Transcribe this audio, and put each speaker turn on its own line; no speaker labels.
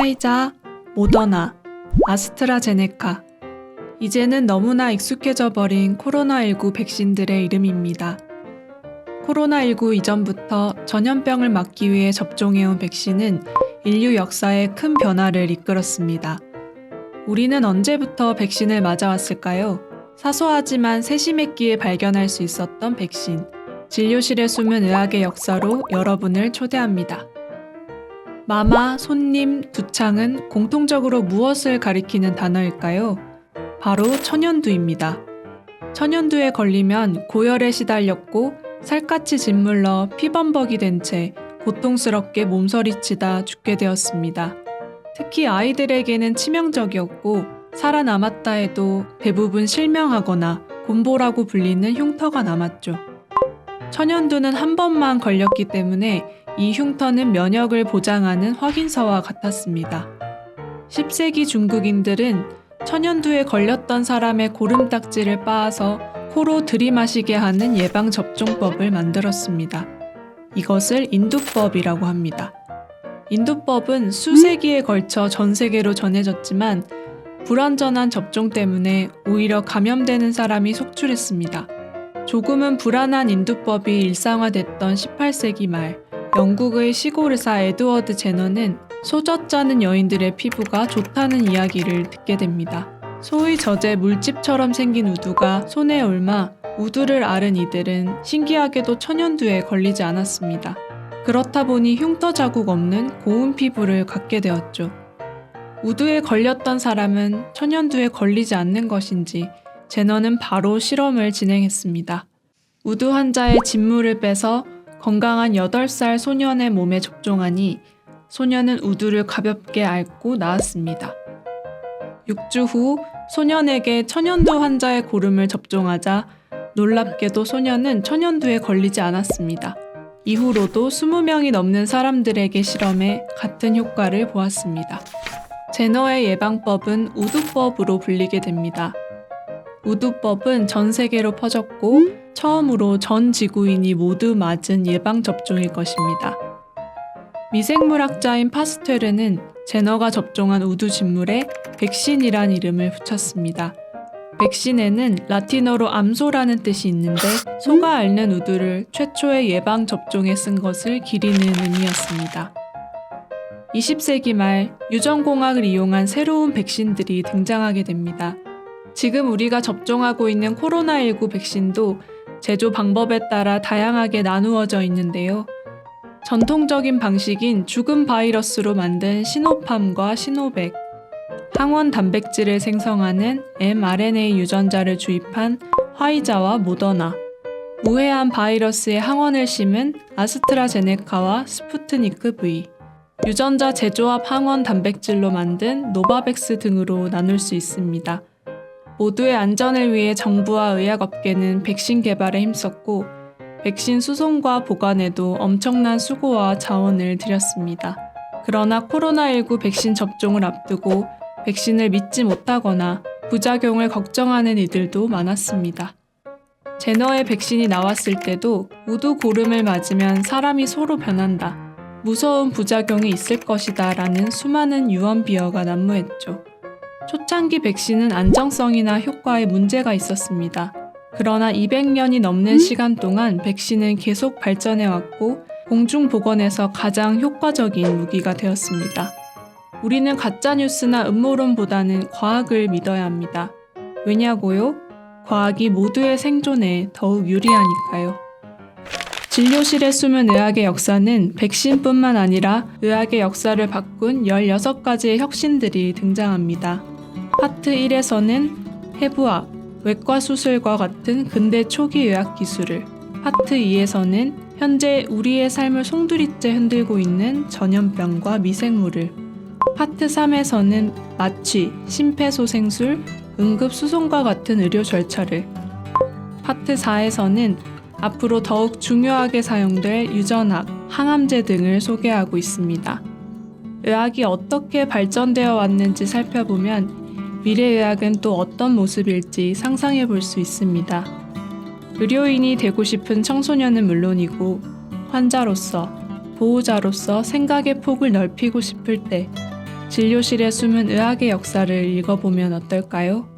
화이자, 모더나, 아스트라제네카. 이제는 너무나 익숙해져 버린 코로나19 백신들의 이름입니다. 코로나19 이전부터 전염병을 막기 위해 접종해온 백신은 인류 역사에 큰 변화를 이끌었습니다. 우리는 언제부터 백신을 맞아왔을까요? 사소하지만 세심했기에 발견할 수 있었던 백신. 진료실에 숨은 의학의 역사로 여러분을 초대합니다. 마마, 손님, 두창은 공통적으로 무엇을 가리키는 단어일까요? 바로 천연두입니다. 천연두에 걸리면 고열에 시달렸고 살갗이 짓물러 피범벅이 된 채 고통스럽게 몸서리치다 죽게 되었습니다. 특히 아이들에게는 치명적이었고 살아남았다 해도 대부분 실명하거나 곰보라고 불리는 흉터가 남았죠. 천연두는 한 번만 걸렸기 때문에 이 흉터는 면역을 보장하는 확인서와 같았습니다. 10세기 중국인들은 천연두에 걸렸던 사람의 고름딱지를 빻아서 코로 들이마시게 하는 예방접종법을 만들었습니다. 이것을 인두법이라고 합니다. 인두법은 수세기에 걸쳐 전 세계로 전해졌지만 불완전한 접종 때문에 오히려 감염되는 사람이 속출했습니다. 조금은 불안한 인두법이 일상화됐던 18세기 말, 영국의 시골 의사 에드워드 제너는 소젖 자는 여인들의 피부가 좋다는 이야기를 듣게 됩니다. 소의 젖에 물집처럼 생긴 우두가 손에 옮아 우두를 앓은 이들은 신기하게도 천연두에 걸리지 않았습니다. 그렇다 보니 흉터 자국 없는 고운 피부를 갖게 되었죠. 우두에 걸렸던 사람은 천연두에 걸리지 않는 것인지 제너는 바로 실험을 진행했습니다. 우두 환자의 진물을 빼서 건강한 8살 소년의 몸에 접종하니 소년은 우두를 가볍게 앓고 나았습니다. 6주 후 소년에게 천연두 환자의 고름을 접종하자 놀랍게도 소년은 천연두에 걸리지 않았습니다. 이후로도 20명이 넘는 사람들에게 실험해 같은 효과를 보았습니다. 제너의 예방법은 우두법으로 불리게 됩니다. 우두법은 전 세계로 퍼졌고 처음으로 전 지구인이 모두 맞은 예방접종일 것입니다. 미생물학자인 파스테르는 제너가 접종한 우두 진물에 백신이란 이름을 붙였습니다. 백신에는 라틴어로 암소라는 뜻이 있는데 소가 앓는 우두를 최초의 예방 접종에 쓴 것을 기리는 의미였습니다. 20세기 말 유전공학을 이용한 새로운 백신들이 등장하게 됩니다. 지금 우리가 접종하고 있는 코로나19 백신도 제조 방법에 따라 다양하게 나누어져 있는데요. 전통적인 방식인 죽은 바이러스로 만든 시노팜과 시노백, 항원 단백질을 생성하는 mRNA 유전자를 주입한 화이자와 모더나, 무해한 바이러스의 항원을 심은 아스트라제네카와 스푸트니크 V, 유전자 재조합 항원 단백질로 만든 노바백스 등으로 나눌 수 있습니다. 모두의 안전을 위해 정부와 의학업계는 백신 개발에 힘썼고 백신 수송과 보관에도 엄청난 수고와 자원을 들였습니다. 그러나 코로나19 백신 접종을 앞두고 백신을 믿지 못하거나 부작용을 걱정하는 이들도 많았습니다. 제너의 백신이 나왔을 때도 우두 고름을 맞으면 사람이 소로 변한다. 무서운 부작용이 있을 것이다 라는 수많은 유언 비어가 난무했죠. 초창기 백신은 안정성이나 효과에 문제가 있었습니다. 그러나 200년이 넘는 시간 동안 백신은 계속 발전해 왔고 공중보건에서 가장 효과적인 무기가 되었습니다. 우리는 가짜뉴스나 음모론보다는 과학을 믿어야 합니다. 왜냐고요? 과학이 모두의 생존에 더욱 유리하니까요. 진료실에 숨은 의학의 역사는 백신뿐만 아니라 의학의 역사를 바꾼 16가지의 혁신들이 등장합니다. 파트 1에서는 해부학, 외과 수술과 같은 근대 초기 의학 기술을, 파트 2에서는 현재 우리의 삶을 송두리째 흔들고 있는 전염병과 미생물을, 파트 3에서는 마취, 심폐소생술, 응급수송과 같은 의료 절차를, 파트 4에서는 앞으로 더욱 중요하게 사용될 유전학, 항암제 등을 소개하고 있습니다. 의학이 어떻게 발전되어 왔는지 살펴보면 미래의학은 또 어떤 모습일지 상상해 볼 수 있습니다. 의료인이 되고 싶은 청소년은 물론이고 환자로서 보호자로서 생각의 폭을 넓히고 싶을 때 진료실에 숨은 의학의 역사를 읽어보면 어떨까요?